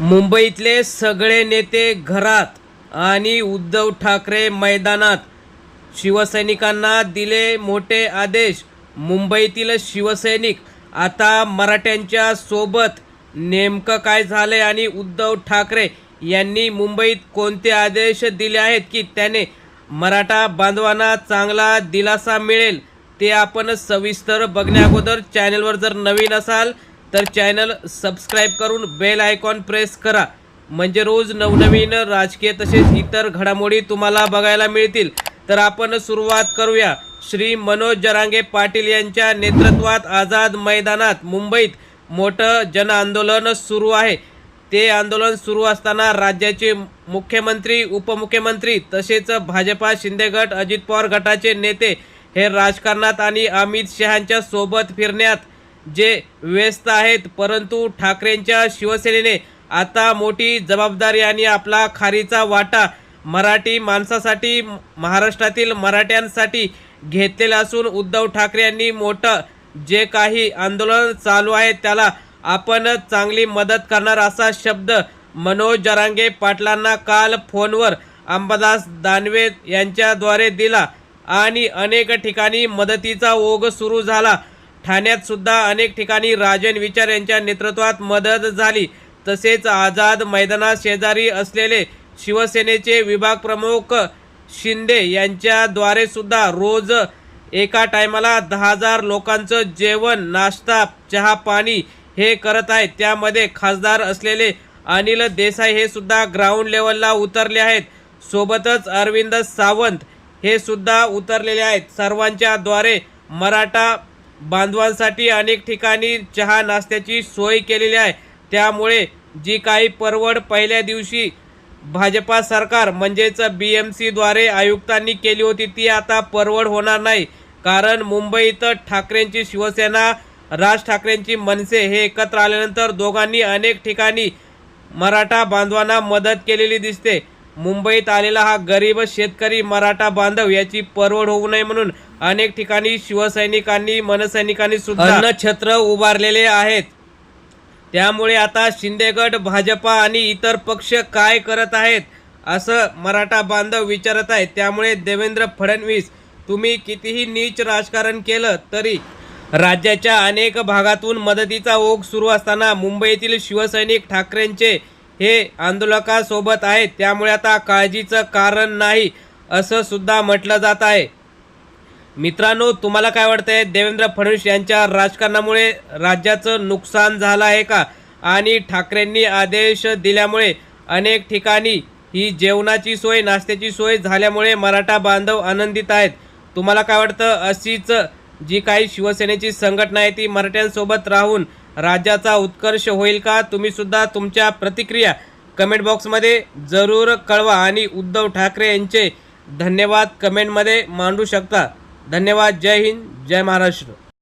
मुंबईतले सगळे नेते घरात आणि उद्धव ठाकरे मैदानात. शिवसैनिकांना दिले मोठे आदेश. मुंबईतील शिवसैनिक आता मराठ्यांच्या सोबत नेमकं काय झालंय आणि उद्धव ठाकरे यांनी मुंबईत कोणते आदेश दिले आहेत की त्याने मराठा बांधवांना चांगला दिलासा मिळेल ते आपण सविस्तर बघण्याअगोदर चॅनलवर जर नवीन असाल तर चॅनल सबस्क्राईब करून बेल आयकॉन प्रेस करा. म्हणजे रोज नवनवीन राजकीय तसेच इतर घडामोडी तुम्हाला बघायला मिळतील. तर आपण सुरुवात करूया. श्री मनोज जरांगे पाटील यांच्या नेतृत्वात आझाद मैदानात मुंबईत मोठं जन आंदोलन सुरू आहे. ते आंदोलन सुरू असताना राज्याचे मुख्यमंत्री उपमुख्यमंत्री तसेच भाजपा शिंदे गट अजित पवार गटाचे नेते हे राजकारणात आणि अमित शहांच्या सोबत फिरण्यात जे व्यस्त आहेत परंतु ठाकरेंच्या शिवसेनेने आता मोठी जबाबदारी आणि आपला खारीचा वाटा मराठी माणसासाठी महाराष्ट्रातील मराठ्यांसाठी घेतलेला असून उद्धव ठाकरे यांनी मोठं जे काही आंदोलन चालू आहे त्याला आपण चांगली मदत करणार असा शब्द मनोज जरांगे पाटलांना काल फोनवर अंबादास दानवे यांच्याद्वारे दिला आणि अनेक ठिकाणी मदतीचा ओघ सुरू झाला. ठाण्यात सुद्धा अनेक ठिकाणी राजन विचार यांच्या नेतृत्वात मदत झाली. तसेच आझाद मैदानात शेजारी असलेले शिवसेनेचे विभाग प्रमुख शिंदे यांच्याद्वारे सुद्धा रोज एका टायमाला दहा हजार लोकांचं जेवण नाश्ता चहा पाणी हे करत आहेत. त्यामध्ये खासदार असलेले अनिल देसाई हे सुद्धा ग्राउंड लेवलला उतरले आहेत. सोबतच अरविंद सावंत हे सुद्धा उतरलेले आहेत. सर्वांच्याद्वारे मराठा बांधवांसाठी अनेक ठिकाणी चहा नाश्त्याची सोय केलेली आहे. त्यामुळे जी काही परवड पहिल्या दिवशी भाजपा सरकार म्हणजेच बी एम सीद्वारे आयुक्तांनी केली होती ती आता परवड होणार नाही. कारण मुंबईत ठाकरेंची शिवसेना राज ठाकरेंची मनसे हे एकत्र आल्यानंतर दोघांनी अनेक ठिकाणी मराठा बांधवांना मदत केलेली दिसते. मुंबईत आलेला हा गरीब शेतकरी मराठा बांधव याची परवड होऊ नये म्हणून अनेक ठिकाणी शिवसैनिकांनी मनसैनिकांनी सुद्धा छत्र उभारलेले आहेत. त्यामुळे आता शिंदेगड भाजपा आणि इतर पक्ष काय करत आहेत असं मराठा बांधव विचारत आहेत. त्यामुळे देवेंद्र फडणवीस तुम्ही कितीही नीच राजकारण केलं तरी राज्याच्या अनेक भागातून मदतीचा ओघ सुरू असताना मुंबईतील शिवसैनिक ठाकरेंचे हे आंदोलकासोबत आहेत. त्यामुळे आता काळजीचं कारण नाही असं सुद्धा म्हटलं जात आहे. मित्रांनो तुम्हाला काय वाटतंय? देवेंद्र फडणवीस यांच्या राजकारणामुळे राज्याचं नुकसान झालं आहे का? आणि ठाकरेंनी आदेश दिल्यामुळे अनेक ठिकाणी ही जेवणाची सोय नाश्त्याची सोय झाल्यामुळे मराठा बांधव आनंदित आहेत. तुम्हाला काय वाटतं? अशीच जी काही शिवसेनेची संघटना आहे ती मराठ्यांसोबत राहून राज्याचा उत्कर्ष होईल का? तुम्ही सुद्धा तुमच्या प्रतिक्रिया कमेंट बॉक्समध्ये जरूर कळवा आणि उद्धव ठाकरे यांचे धन्यवाद कमेंटमध्ये मांडू शकता. धन्यवाद. जय हिंद. जय महाराष्ट्र.